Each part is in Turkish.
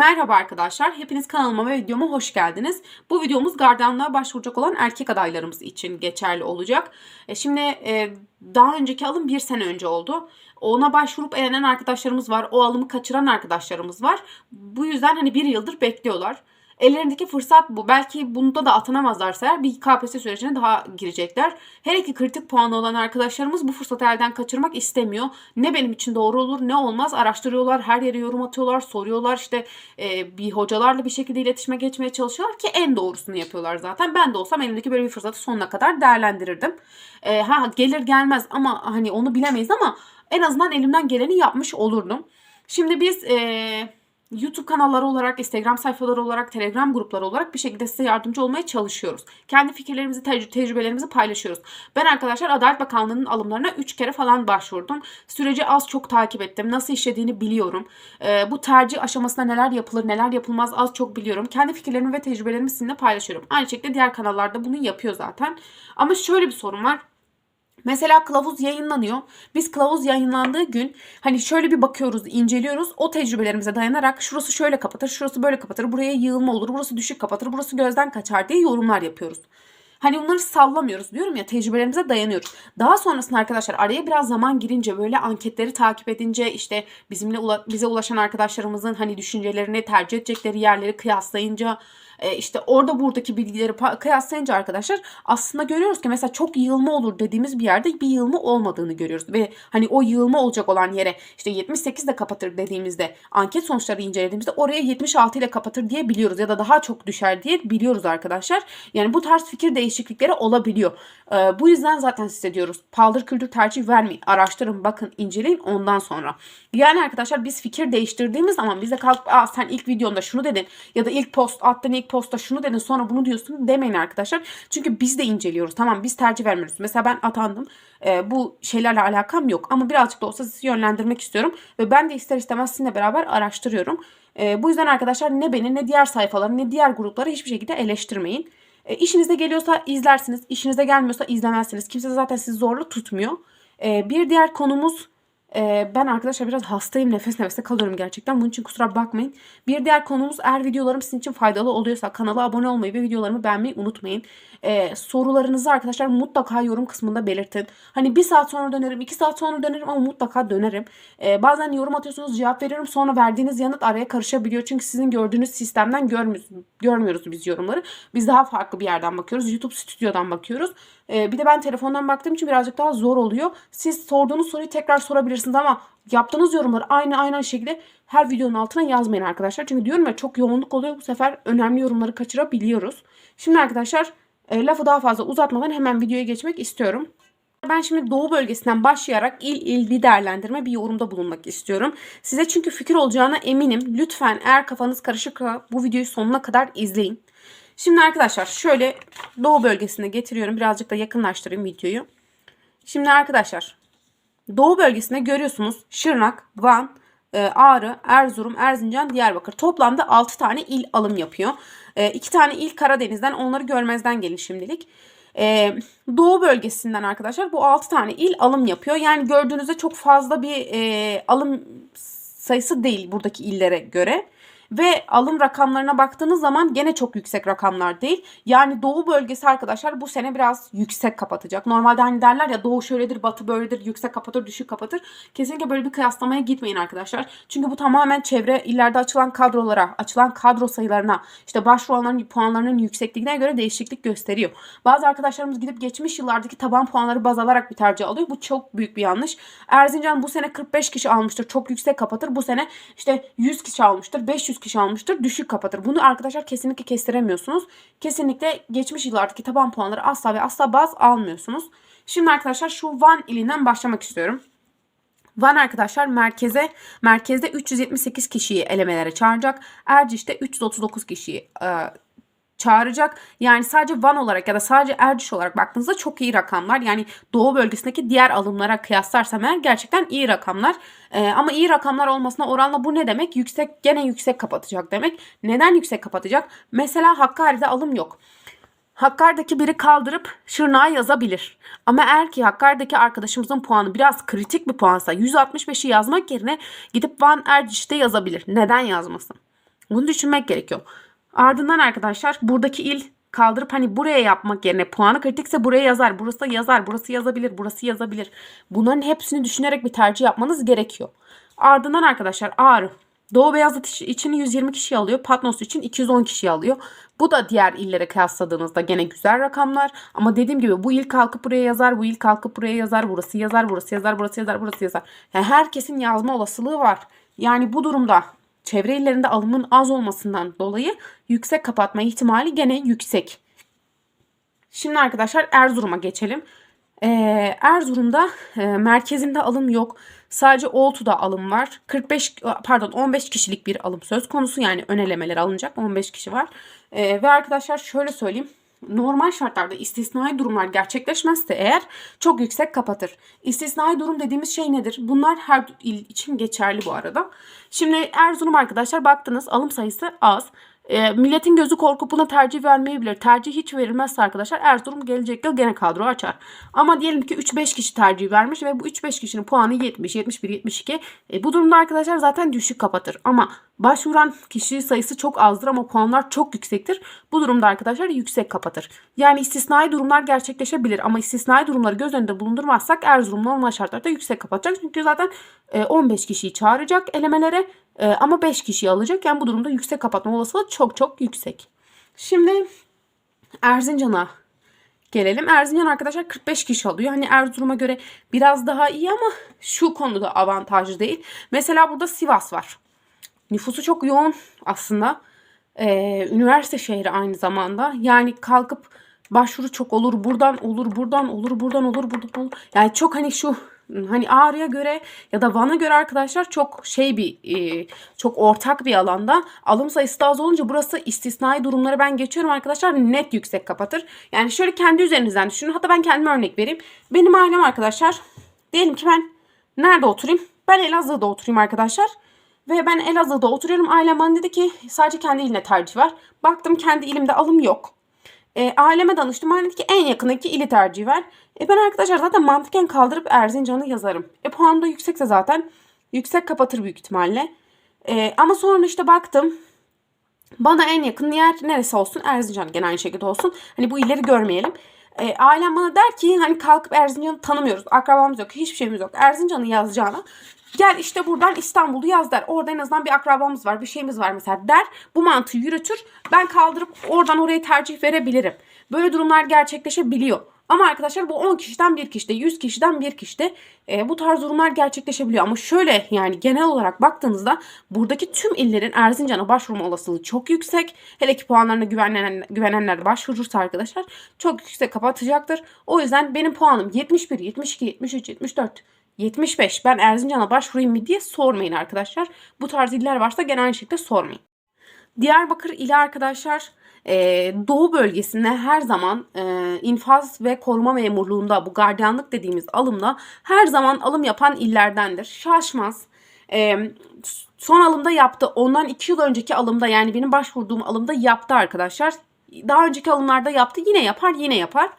Merhaba arkadaşlar, hepiniz kanalıma ve videoma hoş geldiniz. Bu videomuz gardiyanlığa başvuracak olan erkek adaylarımız için geçerli olacak. E, şimdi e, daha önceki alım bir sene önce oldu. Ona başvurup elenen arkadaşlarımız var, o alımı kaçıran arkadaşlarımız var. Bu yüzden hani bir yıldır bekliyorlar. Ellerindeki fırsat bu. Belki bunda da atanamazlarsa eğer bir KPSS sürecine daha girecekler. Her iki kritik puanı olan arkadaşlarımız bu fırsatı elden kaçırmak istemiyor. Ne benim için doğru olur ne olmaz araştırıyorlar. Her yere yorum atıyorlar, soruyorlar. işte e, bir hocalarla bir şekilde iletişime geçmeye çalışıyorlar ki en doğrusunu yapıyorlar zaten. Ben de olsam elimdeki böyle bir fırsatı sonuna kadar değerlendirirdim. E, ha gelir gelmez ama hani onu bilemeyiz ama en azından elimden geleni yapmış olurdum. Şimdi biz e, YouTube kanalları olarak, Instagram sayfaları olarak, Telegram grupları olarak bir şekilde size yardımcı olmaya çalışıyoruz. Kendi fikirlerimizi, tec- tecrübelerimizi paylaşıyoruz. Ben arkadaşlar Adalet Bakanlığı'nın alımlarına 3 kere falan başvurdum. Süreci az çok takip ettim. Nasıl işlediğini biliyorum. Ee, bu tercih aşamasında neler yapılır, neler yapılmaz az çok biliyorum. Kendi fikirlerimi ve tecrübelerimi sizinle paylaşıyorum. Aynı şekilde diğer kanallarda bunu yapıyor zaten. Ama şöyle bir sorun var. Mesela kılavuz yayınlanıyor. Biz kılavuz yayınlandığı gün hani şöyle bir bakıyoruz, inceliyoruz. O tecrübelerimize dayanarak şurası şöyle kapatır, şurası böyle kapatır, buraya yığılma olur, burası düşük kapatır, burası gözden kaçar diye yorumlar yapıyoruz. Hani bunları sallamıyoruz diyorum ya tecrübelerimize dayanıyoruz. Daha sonrasında arkadaşlar araya biraz zaman girince böyle anketleri takip edince işte bizimle bize ulaşan arkadaşlarımızın hani düşüncelerini tercih edecekleri yerleri kıyaslayınca e, işte orada buradaki bilgileri kıyaslayınca arkadaşlar aslında görüyoruz ki mesela çok yığılma olur dediğimiz bir yerde bir yığılma olmadığını görüyoruz. Ve hani o yığılma olacak olan yere işte 78 ile kapatır dediğimizde anket sonuçları incelediğimizde oraya 76 ile kapatır diye biliyoruz ya da daha çok düşer diye biliyoruz arkadaşlar. Yani bu tarz fikir değişiklikleri olabiliyor. Ee, bu yüzden zaten size diyoruz paldır küldür tercih vermeyin. Araştırın bakın inceleyin ondan sonra. Yani arkadaşlar biz fikir değiştirdiğimiz zaman bize kalkıp sen ilk videonda şunu dedin ya da ilk post attın ilk posta şunu dedin sonra bunu diyorsun demeyin arkadaşlar. Çünkü biz de inceliyoruz. Tamam biz tercih vermiyoruz. Mesela ben atandım. E, bu şeylerle alakam yok. Ama birazcık da olsa sizi yönlendirmek istiyorum. Ve ben de ister istemez sizinle beraber araştırıyorum. E, bu yüzden arkadaşlar ne beni ne diğer sayfaları ne diğer grupları hiçbir şekilde eleştirmeyin. E, işinize geliyorsa izlersiniz. işinize gelmiyorsa izlemezsiniz. Kimse zaten sizi zorla tutmuyor. E, bir diğer konumuz ee, ben arkadaşlar biraz hastayım. Nefes nefese kalıyorum gerçekten. Bunun için kusura bakmayın. Bir diğer konumuz eğer videolarım sizin için faydalı oluyorsa kanala abone olmayı ve videolarımı beğenmeyi unutmayın. Ee, sorularınızı arkadaşlar mutlaka yorum kısmında belirtin. Hani bir saat sonra dönerim, iki saat sonra dönerim ama mutlaka dönerim. Ee, bazen yorum atıyorsunuz cevap veriyorum. Sonra verdiğiniz yanıt araya karışabiliyor. Çünkü sizin gördüğünüz sistemden görmüyoruz, görmüyoruz biz yorumları. Biz daha farklı bir yerden bakıyoruz. YouTube stüdyodan bakıyoruz. Ee, bir de ben telefondan baktığım için birazcık daha zor oluyor. Siz sorduğunuz soruyu tekrar sorabilirsiniz ama yaptığınız yorumları aynı aynı şekilde her videonun altına yazmayın arkadaşlar. Çünkü diyorum ya çok yoğunluk oluyor. Bu sefer önemli yorumları kaçırabiliyoruz. Şimdi arkadaşlar e, lafı daha fazla uzatmadan hemen videoya geçmek istiyorum. Ben şimdi doğu bölgesinden başlayarak il il bir değerlendirme bir yorumda bulunmak istiyorum. Size çünkü fikir olacağına eminim. Lütfen eğer kafanız karışıksa bu videoyu sonuna kadar izleyin. Şimdi arkadaşlar şöyle doğu bölgesine getiriyorum. Birazcık da yakınlaştırayım videoyu. Şimdi arkadaşlar doğu bölgesinde görüyorsunuz Şırnak, Van, e, Ağrı, Erzurum, Erzincan, Diyarbakır. Toplamda 6 tane il alım yapıyor. 2 e, tane il Karadeniz'den onları görmezden gelin şimdilik. E, doğu bölgesinden arkadaşlar bu 6 tane il alım yapıyor. Yani gördüğünüzde çok fazla bir alım sayısı değil buradaki illere göre. Ve alım rakamlarına baktığınız zaman gene çok yüksek rakamlar değil. Yani doğu bölgesi arkadaşlar bu sene biraz yüksek kapatacak. Normalde hani derler ya doğu şöyledir, batı böyledir, yüksek kapatır, düşük kapatır. Kesinlikle böyle bir kıyaslamaya gitmeyin arkadaşlar. Çünkü bu tamamen çevre illerde açılan kadrolara, açılan kadro sayılarına, işte başvuranların puanlarının yüksekliğine göre değişiklik gösteriyor. Bazı arkadaşlarımız gidip geçmiş yıllardaki taban puanları baz alarak bir tercih alıyor. Bu çok büyük bir yanlış. Erzincan bu sene 45 kişi almıştır. Çok yüksek kapatır. Bu sene işte 100 kişi almıştır. 500 kişi almıştır. Düşük kapatır. Bunu arkadaşlar kesinlikle kestiremiyorsunuz. Kesinlikle geçmiş yıllardaki taban puanları asla ve asla baz almıyorsunuz. Şimdi arkadaşlar şu Van ilinden başlamak istiyorum. Van arkadaşlar merkeze merkezde 378 kişiyi elemelere çağıracak. Erciş'te 339 kişiyi e, çağıracak. Yani sadece Van olarak ya da sadece Erciş olarak baktığınızda çok iyi rakamlar. Yani Doğu bölgesindeki diğer alımlara kıyaslarsam eğer gerçekten iyi rakamlar. Ee, ama iyi rakamlar olmasına oranla bu ne demek? Yüksek gene yüksek kapatacak demek. Neden yüksek kapatacak? Mesela Hakkari'de alım yok. Hakkari'deki biri kaldırıp Şırnak'a yazabilir. Ama eğer ki Hakkari'deki arkadaşımızın puanı biraz kritik bir puansa 165'i yazmak yerine gidip Van Erciş'te yazabilir. Neden yazmasın? Bunu düşünmek gerekiyor. Ardından arkadaşlar buradaki il kaldırıp hani buraya yapmak yerine puanı kritikse buraya yazar. Burası yazar. Burası yazabilir. Burası yazabilir. Bunların hepsini düşünerek bir tercih yapmanız gerekiyor. Ardından arkadaşlar Ağrı. Doğu Beyazıt için 120 kişi alıyor. Patnos için 210 kişi alıyor. Bu da diğer illere kıyasladığınızda gene güzel rakamlar. Ama dediğim gibi bu il kalkıp buraya yazar, bu il kalkıp buraya yazar, burası yazar, burası yazar, burası yazar, burası yazar. Yani herkesin yazma olasılığı var. Yani bu durumda çevre illerinde alımın az olmasından dolayı yüksek kapatma ihtimali gene yüksek. Şimdi arkadaşlar Erzurum'a geçelim. Ee, Erzurum'da e, merkezinde alım yok. Sadece Oltu'da alım var. 45 pardon 15 kişilik bir alım söz konusu. Yani önelemeler alınacak. 15 kişi var. Ee, ve arkadaşlar şöyle söyleyeyim. Normal şartlarda istisnai durumlar gerçekleşmezse eğer çok yüksek kapatır. İstisnai durum dediğimiz şey nedir? Bunlar her il için geçerli bu arada. Şimdi Erzurum arkadaşlar baktınız alım sayısı az. E, milletin gözü korkup buna tercih vermeyebilir. Tercih hiç verilmezse arkadaşlar Erzurum gelecek yıl gene kadro açar. Ama diyelim ki 3-5 kişi tercih vermiş ve bu 3-5 kişinin puanı 70, 71, 72. E, bu durumda arkadaşlar zaten düşük kapatır. Ama başvuran kişi sayısı çok azdır ama puanlar çok yüksektir. Bu durumda arkadaşlar yüksek kapatır. Yani istisnai durumlar gerçekleşebilir ama istisnai durumları göz önünde bulundurmazsak Erzurum normal şartlarda yüksek kapatacak. Çünkü zaten e, 15 kişiyi çağıracak elemelere e, ama 5 kişiyi alacak. Yani bu durumda yüksek kapatma olasılığı çok çok yüksek. Şimdi Erzincan'a gelelim. Erzincan arkadaşlar 45 kişi alıyor. Hani Erzurum'a göre biraz daha iyi ama şu konuda avantajlı değil. Mesela burada Sivas var. Nüfusu çok yoğun aslında. Ee, üniversite şehri aynı zamanda. Yani kalkıp başvuru çok olur. Buradan olur, buradan olur, buradan olur, buradan olur. Yani çok hani şu hani Ağrı'ya göre ya da Van'a göre arkadaşlar çok şey bir e, çok ortak bir alanda alım sayısı da az olunca burası istisnai durumları ben geçiyorum arkadaşlar net yüksek kapatır. Yani şöyle kendi üzerinizden düşünün. Hatta ben kendime örnek vereyim. Benim ailem arkadaşlar diyelim ki ben nerede oturayım? Ben Elazığ'da oturayım arkadaşlar. Ve ben Elazığ'da oturuyorum. Ailem bana dedi ki sadece kendi iline tercih var. Baktım kendi ilimde alım yok. E, aileme danıştım. Ailem dedi ki en yakındaki ili tercih ver. E ben arkadaşlar zaten mantıken kaldırıp Erzincan'ı yazarım. E puanı da yüksekse zaten yüksek kapatır büyük ihtimalle. E, ama sonra işte baktım bana en yakın yer neresi olsun? Erzincan gene aynı şekilde olsun. Hani bu illeri görmeyelim. E, ailem bana der ki hani kalkıp Erzincan'ı tanımıyoruz. Akrabamız yok. Hiçbir şeyimiz yok. Erzincan'ı yazacağına gel işte buradan İstanbul'u yaz der. Orada en azından bir akrabamız var. Bir şeyimiz var mesela der. Bu mantığı yürütür. Ben kaldırıp oradan oraya tercih verebilirim. Böyle durumlar gerçekleşebiliyor. Ama arkadaşlar bu 10 kişiden bir kişide, 100 kişiden bir kişide e, bu tarz durumlar gerçekleşebiliyor. Ama şöyle yani genel olarak baktığınızda buradaki tüm illerin Erzincan'a başvurma olasılığı çok yüksek. Hele ki puanlarına güvenen, güvenenler başvurursa arkadaşlar çok yüksek kapatacaktır. O yüzden benim puanım 71, 72, 73, 74, 75 ben Erzincan'a başvurayım mı diye sormayın arkadaşlar. Bu tarz iller varsa gene aynı şekilde sormayın. Diyarbakır ile arkadaşlar e, Doğu bölgesinde her zaman e, infaz ve koruma memurluğunda bu gardiyanlık dediğimiz alımda her zaman alım yapan illerdendir. Şaşmaz. E, son alımda yaptı. Ondan 2 yıl önceki alımda yani benim başvurduğum alımda yaptı arkadaşlar. Daha önceki alımlarda yaptı. Yine yapar yine yapar.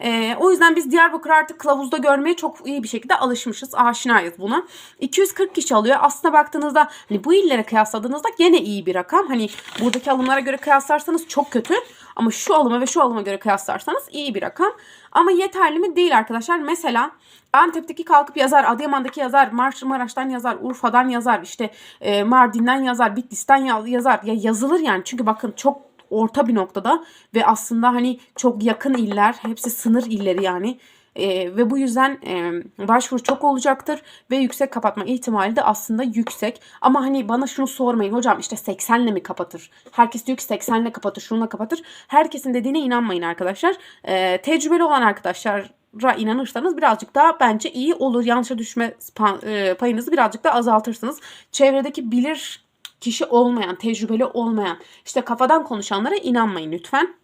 E, o yüzden biz Diyarbakır artık kılavuzda görmeye çok iyi bir şekilde alışmışız. Aşinayız buna. 240 kişi alıyor. Aslında baktığınızda hani bu illere kıyasladığınızda gene iyi bir rakam. Hani buradaki alımlara göre kıyaslarsanız çok kötü. Ama şu alıma ve şu alıma göre kıyaslarsanız iyi bir rakam. Ama yeterli mi? Değil arkadaşlar. Mesela Antep'teki kalkıp yazar, Adıyaman'daki yazar, Maraş'tan yazar, Urfa'dan yazar, işte e, Mardin'den yazar, Bitlis'ten yazar. Ya yazılır yani. Çünkü bakın çok orta bir noktada ve aslında hani çok yakın iller hepsi sınır illeri yani e, ve bu yüzden e, başvuru çok olacaktır ve yüksek kapatma ihtimali de aslında yüksek. Ama hani bana şunu sormayın hocam işte 80 ile mi kapatır? Herkes diyor ki 80 ile kapatır, şununla kapatır. Herkesin dediğine inanmayın arkadaşlar. E, tecrübeli olan arkadaşlar inanırsanız birazcık daha bence iyi olur. Yanlışa düşme e, payınızı birazcık da azaltırsınız. Çevredeki bilir kişi olmayan, tecrübeli olmayan, işte kafadan konuşanlara inanmayın lütfen.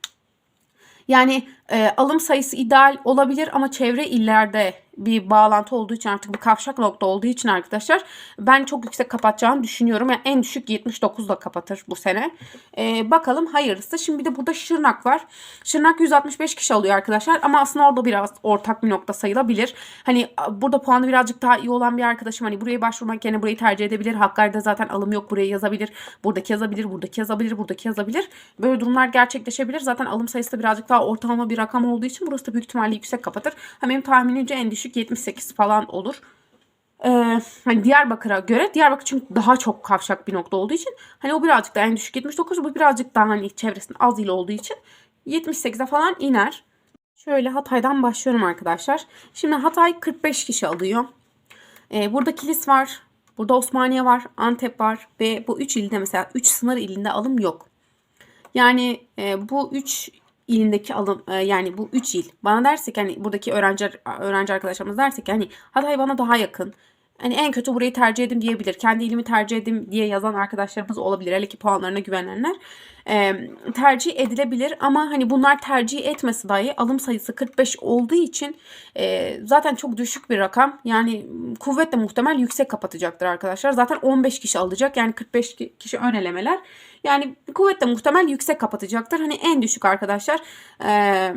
Yani e, alım sayısı ideal olabilir ama çevre illerde bir bağlantı olduğu için artık bir kavşak nokta olduğu için arkadaşlar ben çok yüksek kapatacağını düşünüyorum. Yani en düşük 79 da kapatır bu sene. Ee, bakalım hayırlısı. Şimdi bir de burada Şırnak var. Şırnak 165 kişi alıyor arkadaşlar ama aslında orada biraz ortak bir nokta sayılabilir. Hani burada puanı birazcık daha iyi olan bir arkadaşım hani buraya başvurmak yerine burayı tercih edebilir. Hakkari'de zaten alım yok buraya yazabilir. Buradaki yazabilir, buradaki yazabilir, buradaki yazabilir. Böyle durumlar gerçekleşebilir. Zaten alım sayısı da birazcık daha ortalama bir rakam olduğu için burası da büyük ihtimalle yüksek kapatır. Ha, benim tahminimce en düşük 78 falan olur. Ee, hani Diyarbakır'a göre Diyarbakır çünkü daha çok kavşak bir nokta olduğu için hani o birazcık daha en düşük 79 bu birazcık daha hani çevresinin az il olduğu için 78'e falan iner. Şöyle Hatay'dan başlıyorum arkadaşlar. Şimdi Hatay 45 kişi alıyor. Ee, burada Kilis var. Burada Osmaniye var. Antep var. Ve bu 3 ilde mesela 3 sınır ilinde alım yok. Yani e, bu 3 ilindeki alım e, yani bu 3 il bana dersek hani buradaki öğrenci öğrenci arkadaşlarımız dersek hani Hatay bana daha yakın. Hani en kötü burayı tercih edin diyebilir. Kendi ilimi tercih edin diye yazan arkadaşlarımız olabilir. Hele ki puanlarına güvenenler. E, tercih edilebilir ama hani bunlar tercih etmesi dahi alım sayısı 45 olduğu için e, zaten çok düşük bir rakam. Yani kuvvetle muhtemel yüksek kapatacaktır arkadaşlar. Zaten 15 kişi alacak. Yani 45 kişi ön elemeler. Yani kuvvetle muhtemel yüksek kapatacaktır. Hani en düşük arkadaşlar eee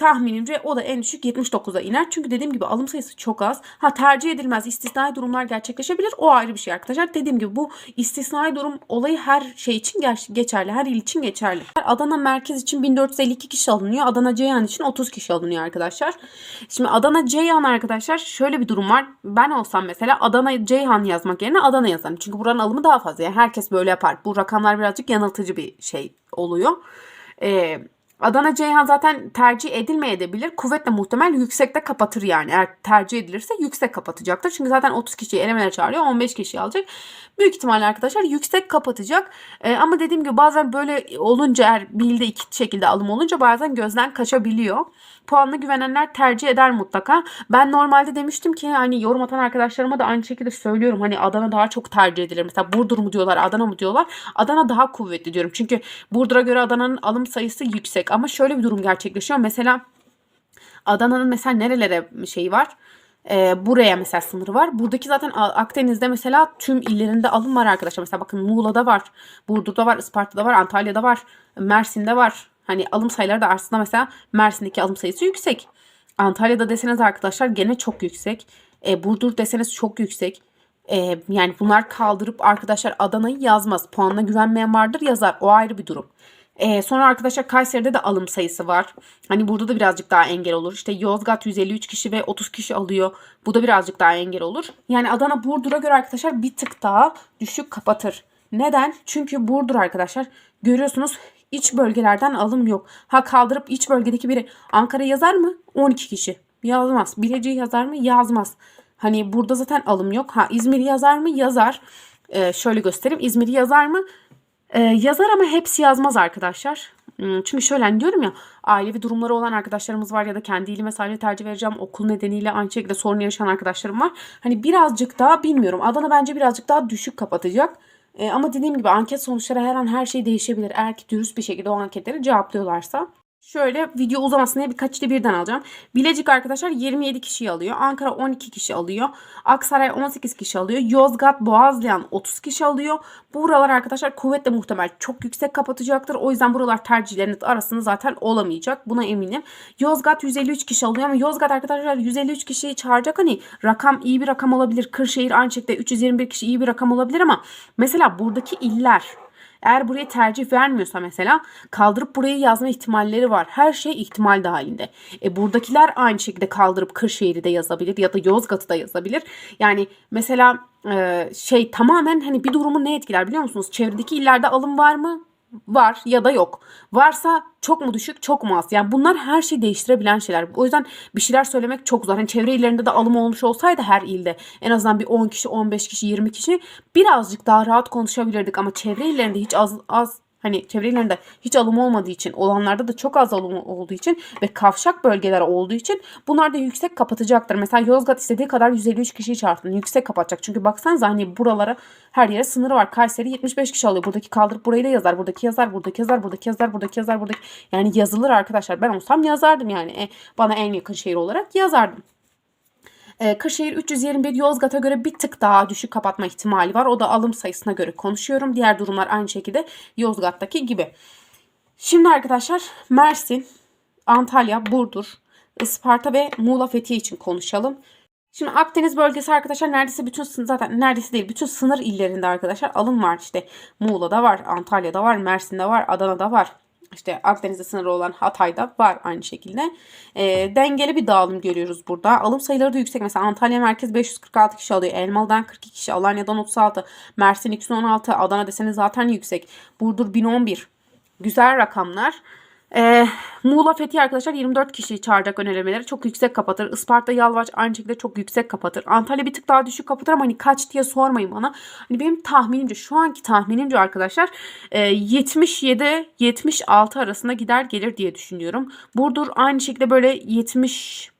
tahminimce o da en düşük 79'a iner. Çünkü dediğim gibi alım sayısı çok az. Ha tercih edilmez istisnai durumlar gerçekleşebilir. O ayrı bir şey arkadaşlar. Dediğim gibi bu istisnai durum olayı her şey için geçerli. Her il için geçerli. Adana merkez için 1452 kişi alınıyor. Adana Ceyhan için 30 kişi alınıyor arkadaşlar. Şimdi Adana Ceyhan arkadaşlar şöyle bir durum var. Ben olsam mesela Adana Ceyhan yazmak yerine Adana yazarım. Çünkü buranın alımı daha fazla. Yani herkes böyle yapar. Bu rakamlar birazcık yanıltıcı bir şey oluyor. Eee Adana Ceyhan zaten tercih edilmeyebilir. Kuvvetle muhtemel yüksekte kapatır yani. Eğer tercih edilirse yüksek kapatacaktır. Çünkü zaten 30 kişiyi elemene çağırıyor. 15 kişi alacak. Büyük ihtimalle arkadaşlar yüksek kapatacak. Ee, ama dediğim gibi bazen böyle olunca eğer bilde iki şekilde alım olunca bazen gözden kaçabiliyor. Puanlı güvenenler tercih eder mutlaka. Ben normalde demiştim ki hani yorum atan arkadaşlarıma da aynı şekilde söylüyorum. Hani Adana daha çok tercih edilir. Mesela Burdur mu diyorlar, Adana mı diyorlar. Adana daha kuvvetli diyorum. Çünkü Burdur'a göre Adana'nın alım sayısı yüksek. Ama şöyle bir durum gerçekleşiyor. Mesela Adana'nın mesela nerelere şeyi var? Ee, buraya mesela sınırı var. Buradaki zaten Akdeniz'de mesela tüm illerinde alım var arkadaşlar. Mesela bakın Muğla'da var, Burdur'da var, Isparta'da var, Antalya'da var, Mersin'de var. Hani alım sayıları da aslında mesela Mersin'deki alım sayısı yüksek. Antalya'da deseniz arkadaşlar gene çok yüksek. E, Burdur deseniz çok yüksek. E, yani bunlar kaldırıp arkadaşlar Adana'yı yazmaz. Puanına güvenmeyen vardır yazar. O ayrı bir durum. Ee, sonra arkadaşlar Kayseri'de de alım sayısı var. Hani burada da birazcık daha engel olur. İşte Yozgat 153 kişi ve 30 kişi alıyor. Bu da birazcık daha engel olur. Yani Adana Burdur'a göre arkadaşlar bir tık daha düşük kapatır. Neden? Çünkü Burdur arkadaşlar görüyorsunuz iç bölgelerden alım yok. Ha kaldırıp iç bölgedeki biri Ankara yazar mı? 12 kişi. Yazmaz. Bilecik'i yazar mı? Yazmaz. Hani burada zaten alım yok. Ha İzmir yazar mı? Yazar. Ee, şöyle göstereyim. İzmir'i yazar mı? Ee, yazar ama hepsi yazmaz arkadaşlar. Hmm, çünkü şöyle hani diyorum ya ailevi durumları olan arkadaşlarımız var ya da kendi ilime sadece tercih vereceğim okul nedeniyle aynı şekilde sorun yaşayan arkadaşlarım var. Hani birazcık daha bilmiyorum Adana bence birazcık daha düşük kapatacak. E, ama dediğim gibi anket sonuçları her an her şey değişebilir. Eğer ki dürüst bir şekilde o anketleri cevaplıyorlarsa. Şöyle video uzamasın diye birkaç da birden alacağım. Bilecik arkadaşlar 27 kişi alıyor. Ankara 12 kişi alıyor. Aksaray 18 kişi alıyor. Yozgat, Boğazlayan 30 kişi alıyor. Buralar arkadaşlar kuvvetle muhtemel çok yüksek kapatacaktır. O yüzden buralar tercihleriniz arasında zaten olamayacak. Buna eminim. Yozgat 153 kişi alıyor ama Yozgat arkadaşlar 153 kişiyi çağıracak. Hani rakam iyi bir rakam olabilir. Kırşehir aynı şekilde 321 kişi iyi bir rakam olabilir ama mesela buradaki iller eğer buraya tercih vermiyorsa mesela kaldırıp burayı yazma ihtimalleri var. Her şey ihtimal dahilinde. E buradakiler aynı şekilde kaldırıp Kırşehir'i de yazabilir ya da Yozgat'ı da yazabilir. Yani mesela e, şey tamamen hani bir durumu ne etkiler biliyor musunuz? Çevredeki illerde alım var mı? Var ya da yok. Varsa çok mu düşük çok mu az? Yani bunlar her şeyi değiştirebilen şeyler. O yüzden bir şeyler söylemek çok zor. Hani çevre illerinde de alım olmuş olsaydı her ilde en azından bir 10 kişi, 15 kişi, 20 kişi birazcık daha rahat konuşabilirdik. Ama çevre illerinde hiç az, az hani çevrelerinde hiç alım olmadığı için olanlarda da çok az alım olduğu için ve kavşak bölgeler olduğu için bunlar da yüksek kapatacaktır. Mesela Yozgat istediği kadar 153 kişiyi çağırsın. Yüksek kapatacak. Çünkü baksanıza hani buralara her yere sınırı var. Kayseri 75 kişi alıyor. Buradaki kaldırıp burayı da yazar. Buradaki yazar. Buradaki yazar. Buradaki yazar. Buradaki yazar. Buradaki yani yazılır arkadaşlar. Ben olsam yazardım yani. E, bana en yakın şehir olarak yazardım. Ee, Kırşehir 321 Yozgat'a göre bir tık daha düşük kapatma ihtimali var. O da alım sayısına göre konuşuyorum. Diğer durumlar aynı şekilde Yozgat'taki gibi. Şimdi arkadaşlar Mersin, Antalya, Burdur, Isparta ve Muğla Fethiye için konuşalım. Şimdi Akdeniz bölgesi arkadaşlar neredeyse bütün zaten neredeyse değil bütün sınır illerinde arkadaşlar alım var. İşte Muğla'da var, Antalya'da var, Mersin'de var, Adana'da var. İşte Akdeniz'de sınırı olan Hatay'da var aynı şekilde. E, dengeli bir dağılım görüyoruz burada. Alım sayıları da yüksek. Mesela Antalya merkez 546 kişi alıyor. Elmalı'dan 42 kişi. Alanya'dan 36. Mersin 216. Adana deseni zaten yüksek. Burdur 1011. Güzel rakamlar. Ee, Muğla Fethi arkadaşlar 24 kişi çağıracak önerimeleri çok yüksek kapatır. Isparta Yalvaç aynı şekilde çok yüksek kapatır. Antalya bir tık daha düşük kapatır ama hani kaç diye sormayın bana. Hani benim tahminimce şu anki tahminimce arkadaşlar e, 77 76 arasında gider gelir diye düşünüyorum. Burdur aynı şekilde böyle 70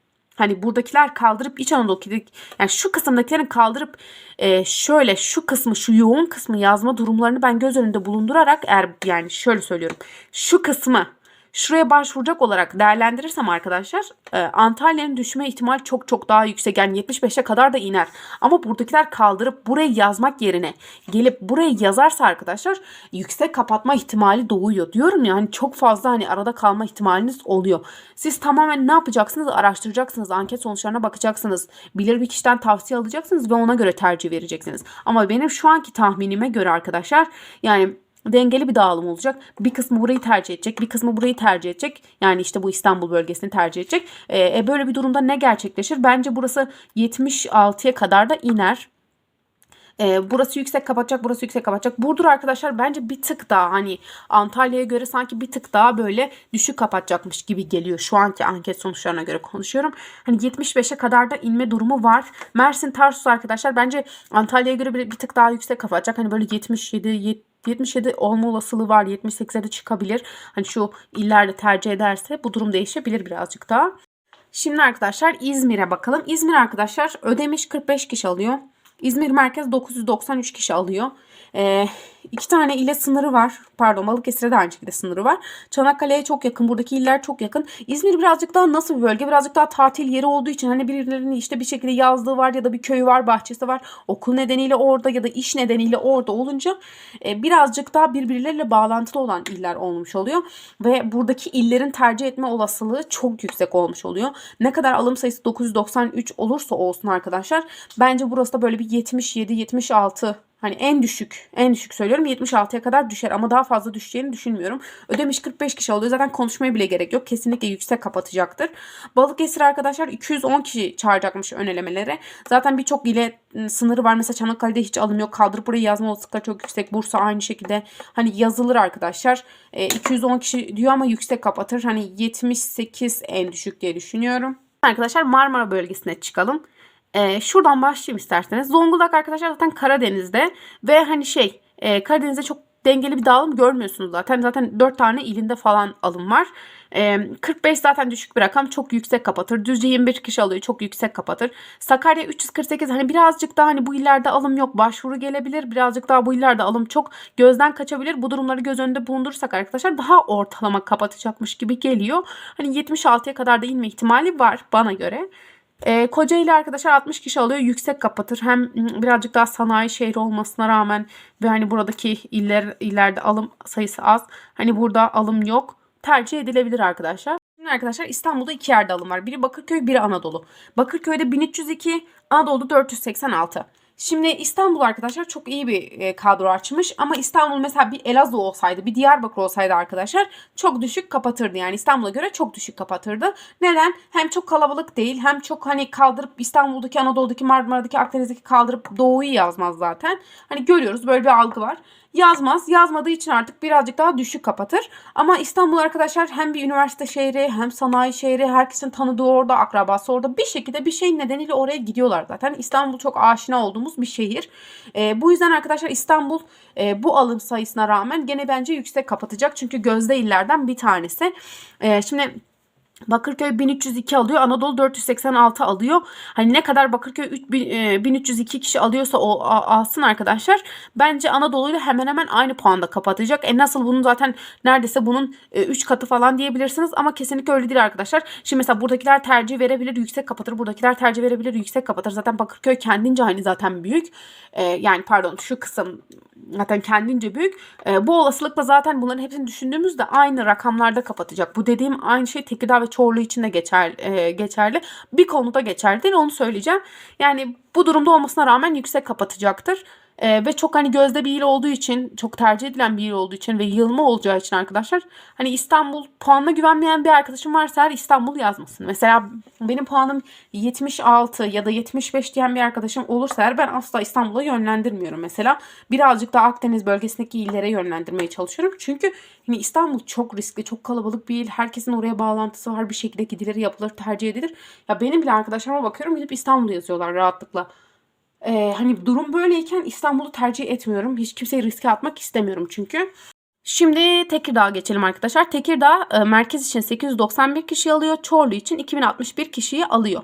Hani buradakiler kaldırıp İç Anadolu'daki yani şu kısımdakilerin kaldırıp e, şöyle şu kısmı şu yoğun kısmı yazma durumlarını ben göz önünde bulundurarak eğer yani şöyle söylüyorum şu kısmı şuraya başvuracak olarak değerlendirirsem arkadaşlar e, Antalya'nın düşme ihtimali çok çok daha yüksek. Yani 75'e kadar da iner. Ama buradakiler kaldırıp buraya yazmak yerine gelip buraya yazarsa arkadaşlar yüksek kapatma ihtimali doğuyor. Diyorum ya hani çok fazla hani arada kalma ihtimaliniz oluyor. Siz tamamen ne yapacaksınız? Araştıracaksınız. Anket sonuçlarına bakacaksınız. Bilir bir kişiden tavsiye alacaksınız ve ona göre tercih vereceksiniz. Ama benim şu anki tahminime göre arkadaşlar yani dengeli bir dağılım olacak. Bir kısmı burayı tercih edecek, bir kısmı burayı tercih edecek. Yani işte bu İstanbul bölgesini tercih edecek. E, böyle bir durumda ne gerçekleşir? Bence burası 76'ya kadar da iner. E, burası yüksek kapatacak, burası yüksek kapatacak. Burdur arkadaşlar bence bir tık daha hani Antalya'ya göre sanki bir tık daha böyle düşük kapatacakmış gibi geliyor. Şu anki anket sonuçlarına göre konuşuyorum. Hani 75'e kadar da inme durumu var. Mersin Tarsus arkadaşlar bence Antalya'ya göre bir, bir tık daha yüksek kapatacak. Hani böyle 77 70 77 olma olasılığı var. 78'e de çıkabilir. Hani şu illerde tercih ederse bu durum değişebilir birazcık daha. Şimdi arkadaşlar İzmir'e bakalım. İzmir arkadaşlar ödemiş 45 kişi alıyor. İzmir merkez 993 kişi alıyor. Ee, iki tane ile sınırı var. Pardon Balıkesir'e de aynı şekilde sınırı var. Çanakkale'ye çok yakın. Buradaki iller çok yakın. İzmir birazcık daha nasıl bir bölge? Birazcık daha tatil yeri olduğu için hani birilerinin işte bir şekilde yazlığı var ya da bir köyü var, bahçesi var. Okul nedeniyle orada ya da iş nedeniyle orada olunca e, birazcık daha birbirleriyle bağlantılı olan iller olmuş oluyor. Ve buradaki illerin tercih etme olasılığı çok yüksek olmuş oluyor. Ne kadar alım sayısı 993 olursa olsun arkadaşlar. Bence burası da böyle bir 77-76 Hani en düşük, en düşük söylüyorum 76'ya kadar düşer ama daha fazla düşeceğini düşünmüyorum. Ödemiş 45 kişi alıyor. Zaten konuşmaya bile gerek yok. Kesinlikle yüksek kapatacaktır. Balıkesir arkadaşlar 210 kişi çağıracakmış önelemelere. Zaten birçok ile sınırı var. Mesela Çanakkale'de hiç alım yok. Kaldır burayı yazma olasılıkları çok yüksek. Bursa aynı şekilde. Hani yazılır arkadaşlar. E, 210 kişi diyor ama yüksek kapatır. Hani 78 en düşük diye düşünüyorum. Arkadaşlar Marmara bölgesine çıkalım. Ee, şuradan başlayayım isterseniz. Zonguldak arkadaşlar zaten Karadeniz'de ve hani şey e, Karadeniz'de çok dengeli bir dağılım görmüyorsunuz zaten. Zaten 4 tane ilinde falan alım var. E, 45 zaten düşük bir rakam. Çok yüksek kapatır. Düzce 21 kişi alıyor. Çok yüksek kapatır. Sakarya 348 hani birazcık daha hani bu illerde alım yok. Başvuru gelebilir. Birazcık daha bu illerde alım çok gözden kaçabilir. Bu durumları göz önünde bulundurursak arkadaşlar daha ortalama kapatacakmış gibi geliyor. Hani 76'ya kadar da inme ihtimali var bana göre. E, Kocaeli arkadaşlar 60 kişi alıyor. Yüksek kapatır. Hem birazcık daha sanayi şehri olmasına rağmen ve hani buradaki iller illerde alım sayısı az. Hani burada alım yok. Tercih edilebilir arkadaşlar. Şimdi arkadaşlar İstanbul'da iki yerde alım var. Biri Bakırköy, biri Anadolu. Bakırköy'de 1302, Anadolu'da 486. Şimdi İstanbul arkadaşlar çok iyi bir e, kadro açmış ama İstanbul mesela bir Elazığ olsaydı, bir Diyarbakır olsaydı arkadaşlar çok düşük kapatırdı. Yani İstanbul'a göre çok düşük kapatırdı. Neden? Hem çok kalabalık değil, hem çok hani kaldırıp İstanbul'daki, Anadolu'daki, Marmara'daki, Akdeniz'deki kaldırıp Doğu'yu yazmaz zaten. Hani görüyoruz böyle bir algı var. Yazmaz. Yazmadığı için artık birazcık daha düşük kapatır. Ama İstanbul arkadaşlar hem bir üniversite şehri hem sanayi şehri. Herkesin tanıdığı orada, akrabası orada. Bir şekilde bir şeyin nedeniyle oraya gidiyorlar zaten. İstanbul çok aşina olduğumuz bir şehir. E, bu yüzden arkadaşlar İstanbul e, bu alım sayısına rağmen gene bence yüksek kapatacak. Çünkü gözde illerden bir tanesi. E, şimdi Bakırköy 1302 alıyor. Anadolu 486 alıyor. Hani ne kadar Bakırköy 1302 kişi alıyorsa o alsın arkadaşlar. Bence Anadolu'yla hemen hemen aynı puanda kapatacak. E nasıl bunun zaten neredeyse bunun 3 katı falan diyebilirsiniz ama kesinlikle öyle değil arkadaşlar. Şimdi mesela buradakiler tercih verebilir yüksek kapatır. Buradakiler tercih verebilir yüksek kapatır. Zaten Bakırköy kendince aynı zaten büyük. E, yani pardon şu kısım zaten kendince büyük. E, bu olasılıkla zaten bunların hepsini düşündüğümüzde aynı rakamlarda kapatacak. Bu dediğim aynı şey Tekirdağ ve Çorlu için de geçer, e, geçerli. Bir konuda geçerli değil onu söyleyeceğim. Yani bu durumda olmasına rağmen yüksek kapatacaktır. Ee, ve çok hani gözde bir il olduğu için, çok tercih edilen bir il olduğu için ve yılma olacağı için arkadaşlar hani İstanbul puanına güvenmeyen bir arkadaşım varsa her İstanbul yazmasın. Mesela benim puanım 76 ya da 75 diyen bir arkadaşım olursa eğer ben asla İstanbul'a yönlendirmiyorum mesela. Birazcık daha Akdeniz bölgesindeki illere yönlendirmeye çalışıyorum. Çünkü hani İstanbul çok riskli, çok kalabalık bir il. Herkesin oraya bağlantısı var. Bir şekilde gidilir, yapılır, tercih edilir. Ya benim bile arkadaşlarıma bakıyorum gidip İstanbul yazıyorlar rahatlıkla. Ee, hani durum böyleyken İstanbul'u tercih etmiyorum. Hiç kimseyi riske atmak istemiyorum çünkü. Şimdi Tekirdağ'a geçelim arkadaşlar. Tekirdağ e, merkez için 891 kişi alıyor. Çorlu için 2061 kişiyi alıyor.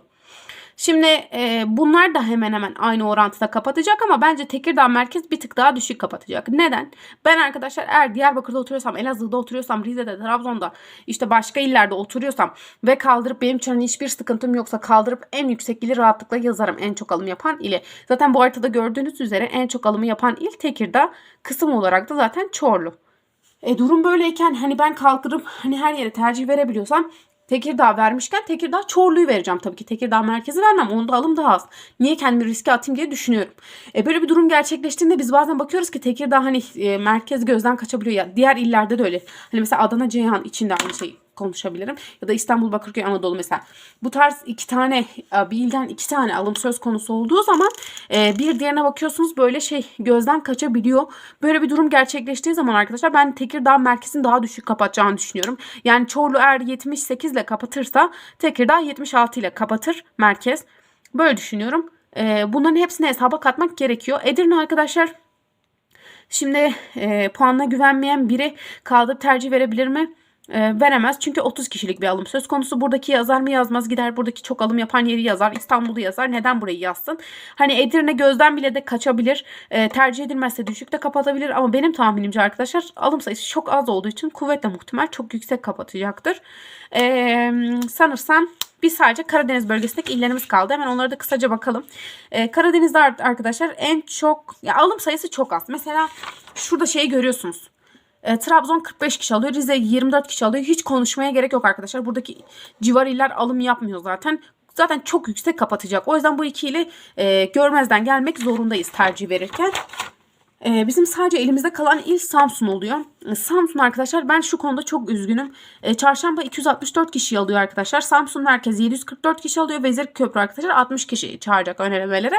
Şimdi e, bunlar da hemen hemen aynı orantıda kapatacak ama bence Tekirdağ merkez bir tık daha düşük kapatacak. Neden? Ben arkadaşlar eğer Diyarbakır'da oturuyorsam, Elazığ'da oturuyorsam, Rize'de, Trabzon'da işte başka illerde oturuyorsam ve kaldırıp benim için hani hiçbir sıkıntım yoksa kaldırıp en yüksek ili rahatlıkla yazarım. En çok alım yapan ili. Zaten bu haritada gördüğünüz üzere en çok alımı yapan il Tekirdağ. Kısım olarak da zaten Çorlu. E, durum böyleyken hani ben kalkırıp hani her yere tercih verebiliyorsam Tekirdağ vermişken Tekirdağ Çorlu'yu vereceğim tabii ki. Tekirdağ merkezi vermem. Onda alım daha az. Niye kendimi riske atayım diye düşünüyorum. E böyle bir durum gerçekleştiğinde biz bazen bakıyoruz ki Tekirdağ hani e, merkez gözden kaçabiliyor ya. Diğer illerde de öyle. Hani mesela Adana Ceyhan içinde aynı şey konuşabilirim. Ya da İstanbul Bakırköy Anadolu mesela. Bu tarz iki tane e, bir iki tane alım söz konusu olduğu zaman e, bir diğerine bakıyorsunuz böyle şey gözden kaçabiliyor. Böyle bir durum gerçekleştiği zaman arkadaşlar ben Tekirdağ merkezini daha düşük kapatacağını düşünüyorum. Yani Çorlu eğer 78 ile kapatırsa Tekirdağ 76 ile kapatır merkez. Böyle düşünüyorum. E, bunların hepsini hesaba katmak gerekiyor. Edirne arkadaşlar Şimdi e, puanına güvenmeyen biri kaldırıp tercih verebilir mi? E, veremez. Çünkü 30 kişilik bir alım söz konusu. Buradaki yazar mı yazmaz gider buradaki çok alım yapan yeri yazar. İstanbul'u yazar. Neden burayı yazsın? Hani Edirne gözden bile de kaçabilir. E, tercih edilmezse düşük de kapatabilir. Ama benim tahminimce arkadaşlar alım sayısı çok az olduğu için kuvvetle muhtemel çok yüksek kapatacaktır. E, sanırsam biz sadece Karadeniz bölgesindeki illerimiz kaldı. Hemen onlara da kısaca bakalım. Ee, Karadeniz'de arkadaşlar en çok ya alım sayısı çok az. Mesela şurada şeyi görüyorsunuz. E, Trabzon 45 kişi alıyor. Rize 24 kişi alıyor. Hiç konuşmaya gerek yok arkadaşlar. Buradaki civar iller alım yapmıyor zaten. Zaten çok yüksek kapatacak. O yüzden bu ikili e, görmezden gelmek zorundayız tercih verirken. E, bizim sadece elimizde kalan il Samsun oluyor. E, Samsun arkadaşlar ben şu konuda çok üzgünüm. E, çarşamba 264 kişi alıyor arkadaşlar. Samsun merkez 744 kişi alıyor. Vezir Köprü arkadaşlar 60 kişi çağıracak önelemelere.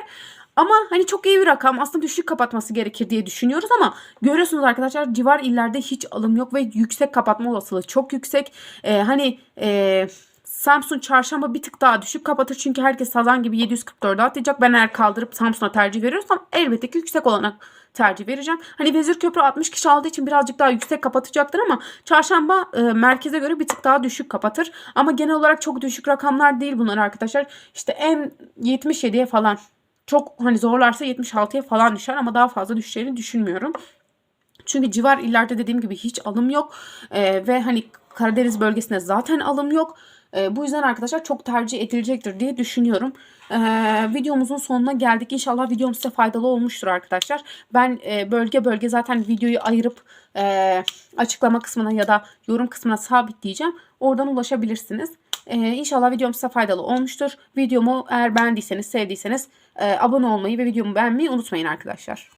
Ama hani çok iyi bir rakam. Aslında düşük kapatması gerekir diye düşünüyoruz ama görüyorsunuz arkadaşlar civar illerde hiç alım yok ve yüksek kapatma olasılığı çok yüksek. Ee, hani e, Samsun çarşamba bir tık daha düşük kapatır. Çünkü herkes sazan gibi 744'e atlayacak. Ben eğer kaldırıp Samsun'a tercih veriyorsam elbette ki yüksek olarak tercih vereceğim. Hani Vezir Köprü 60 kişi aldığı için birazcık daha yüksek kapatacaktır ama çarşamba e, merkeze göre bir tık daha düşük kapatır. Ama genel olarak çok düşük rakamlar değil bunlar arkadaşlar. İşte en 77'ye falan çok hani zorlarsa 76'ya falan düşer ama daha fazla düşeceğini düşünmüyorum. Çünkü civar illerde dediğim gibi hiç alım yok. Ee, ve hani Karadeniz bölgesinde zaten alım yok. E, bu yüzden arkadaşlar çok tercih edilecektir diye düşünüyorum. E, videomuzun sonuna geldik. İnşallah videom size faydalı olmuştur arkadaşlar. Ben e, bölge bölge zaten videoyu ayırıp e, açıklama kısmına ya da yorum kısmına sabitleyeceğim. Oradan ulaşabilirsiniz. Ee, inşallah videom size faydalı olmuştur. Videomu eğer beğendiyseniz, sevdiyseniz e, abone olmayı ve videomu beğenmeyi unutmayın arkadaşlar.